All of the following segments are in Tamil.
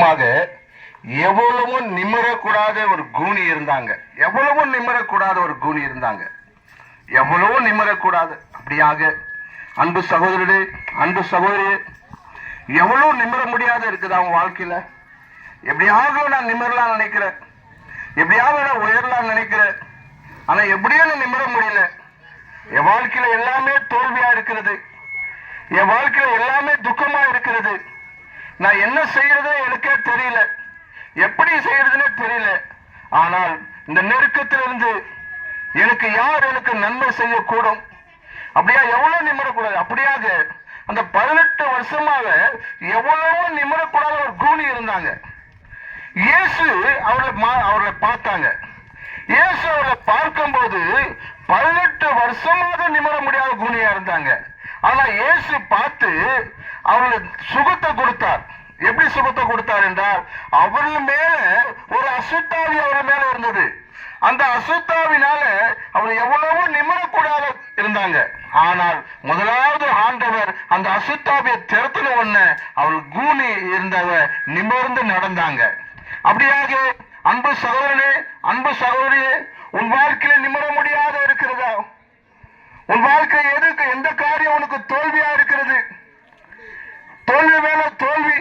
வருஷமாக எவ்வளவும் நிமிரக்கூடாத ஒரு கூனி இருந்தாங்க. எவ்வளவும் நிமிரக்கூடாத ஒரு கூணி இருந்தாங்க. எவ்வளவும் நிமிரக்கூடாது. அப்படியாக அன்பு சகோதரரே அன்பு சகோதரி எவ்வளவு நிமிர முடியாத இருக்குது அவங்க வாழ்க்கையில? எப்படியாக நான் நிமிரலாம் நினைக்கிறேன். எப்படியாவது நான் உயரலாம் நினைக்கிறேன். ஆனா எப்படியும் நான் நிமிர முடியல. என் வாழ்க்கையில எல்லாமே தோல்வியா இருக்கிறது. என் வாழ்க்கையில எல்லாமே துக்க நான் என்ன செய்யறதோ எனக்கே தெரியல. எப்படி செய்யறதுன்னே தெரியல. ஆனால் இந்த நெருக்கத்திலிருந்து எனக்கு யார் எனக்கு நன்மை செய்யக்கூடும்? அப்படியா எவ்வளவு நிமிரக்கூடாது அப்படியாக அந்த பதினெட்டு வருஷமாக எவ்வளவோ நிமிரக்கூடாத ஒரு கூனி இருந்தாங்க. இயேசு அவர்களை மா- அவர்களை பார்த்தாங்க. இயேசு அவர்களை வருஷமாக நிமிர முடியாத கூனியா இருந்தாங்க. ஆனா இயேசு பார்த்து அவர்களுக்கு சுகத்தை கொடுத்தார். எப்படி சுகத்தை கொடுத்தார் என்றால் அவர்கள் மேல ஒரு அசுத்தாவி அவர்கள் மேல இருந்தது. அந்த அசுத்தாவினால அவர் எவ்வளவோ நிமிரக்கூடாத இருந்தாங்க. ஆனால் முதலாவது ஆண்டவர் அந்த அசுத்தாவிய திறத்துல உடனே அவள் கூனி இருந்தவ நிமிர்ந்து நடந்தாங்க. அப்படியாக அன்பு சகோதரனே அன்பு சகோதரியே உன் வாழ்க்கையில நிமிர முடியாத இருக்கிறதா உன் வாழ்க்கை எதுக்கு எந்த காரியம் உனக்கு தோல்வியா இருக்கிறது தோல்வி மேல தோல்வி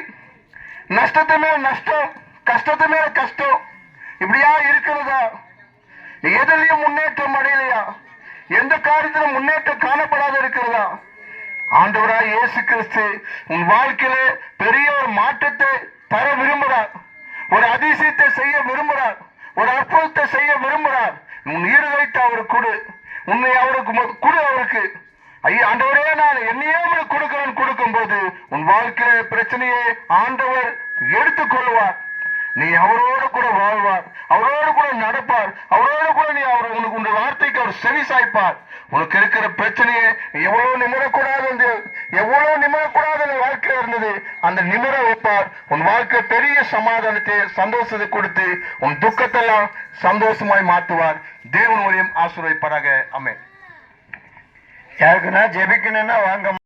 நஷ்டத்து மேல நஷ்டம் கஷ்டத்து மேல கஷ்டம். இப்படியா இருக்கிறதா? எதுலயும் முன்னேற்றம் அடையலையா? எந்த காரியத்திலும் முன்னேற்றம் காணப்படாத இருக்கிறதா? ஆண்டவராய் இயேசு கிறிஸ்து உன் வாழ்க்கையில பெரிய ஒரு மாற்றத்தை தர விரும்புகிறார். ஒரு அதிசயத்தை செய்ய விரும்புகிறார். ஒரு அற்புதத்தை செய்ய விரும்புகிறார். உன் ஈடுகைத்து அவருக்கு கொடு. உன்னை அவருக்கு கொடு அவருக்கு. ஐயா ஆண்டவரே நான் என்னையே உங்களுக்கு கொடுக்கிறேன். கொடுக்கும்போது உன் வாழ்க்கையில பிரச்சனையை ஆண்டவர் எடுத்துக்கொள்வார். நீ அவரோடு கூட வாழ்வார் அவரோடு கூட நடப்பார் அவரோடு கூட நீ அவர் உனக்கு உன் வார்த்தைக்கு அவர் செவி சாய்ப்பார். உனக்கு இருக்கிற பிரச்சனையை எவ்வளவு நிமிரக்கூடாது எவ்வளவு நிமிரக்கூடாது உன் வாழ்க்கையில இருந்தது அந்த நிமிர வைப்பார். உன் வாழ்க்கை பெரிய சமாதானத்தை சந்தோஷத்தை கொடுத்து உன் துக்கத்தெல்லாம் சந்தோஷமாய் மாற்றுவார். தேவன் மூலியம் ஆசீர்வதிப்பாராக. அமே யாருக்குன்னா ஜெபிக்கணும்னா வாங்க.